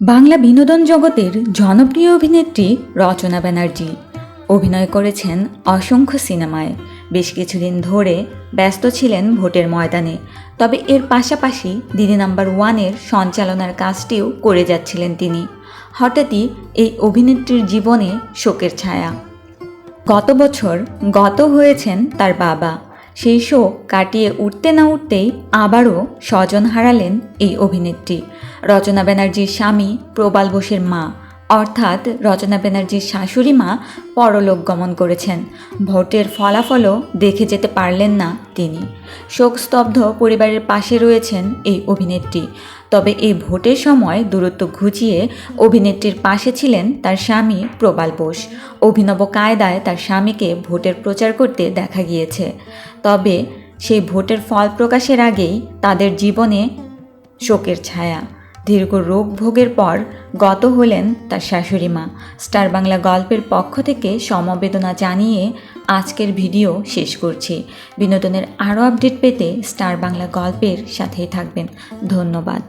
বাংলা বিনোদন জগতের জনপ্রিয় অভিনেত্রী রচনা ব্যানার্জি। অভিনয় করেছেন অসংখ্য সিনেমায়। বেশ কিছুদিন ধরে ব্যস্ত ছিলেন ভোটের ময়দানে। তবে এর পাশাপাশি দিদি নাম্বার ওয়ানের সঞ্চালনার কাজটিও করে যাচ্ছিলেন তিনি। হঠাৎই এই অভিনেত্রীর জীবনে শোকের ছায়া। গত বছর গত হয়েছেন তার বাবা। সেই শোক কাটিয়ে উঠতে না উঠতেই আবারও স্বজন হারালেন এই অভিনেত্রী। রচনা ব্যানার্জির স্বামী প্রবাল বোসের মা। অর্থাৎ রচনা ব্যানার্জির শাশুড়ি মা পরলোক গমন করেছেন। ভোটের ফলাফলও দেখে যেতে পারলেন না তিনি। শোকস্তব্ধ পরিবারের পাশে রয়েছেন এই অভিনেত্রী। তবে এই ভোটের সময় দূরত্ব ঘুচিয়ে অভিনেত্রীর পাশে ছিলেন তার স্বামী প্রবাল বোস। অভিনব কায়দায় তার স্বামীকে ভোটের প্রচার করতে দেখা গিয়েছে। তবে সেই ভোটের ফল প্রকাশের আগেই তাদের জীবনে শোকের ছায়া। দীর্ঘ রোগ ভোগের পর গত হলেন তার শাশুড়ি মা। স্টার বাংলা গল্পের পক্ষ থেকে সমবেদনা জানিয়ে আজকের ভিডিও শেষ করছি। বিনোদনের আরও আপডেট পেতে স্টার বাংলা গল্পের সাথেই থাকবেন। ধন্যবাদ।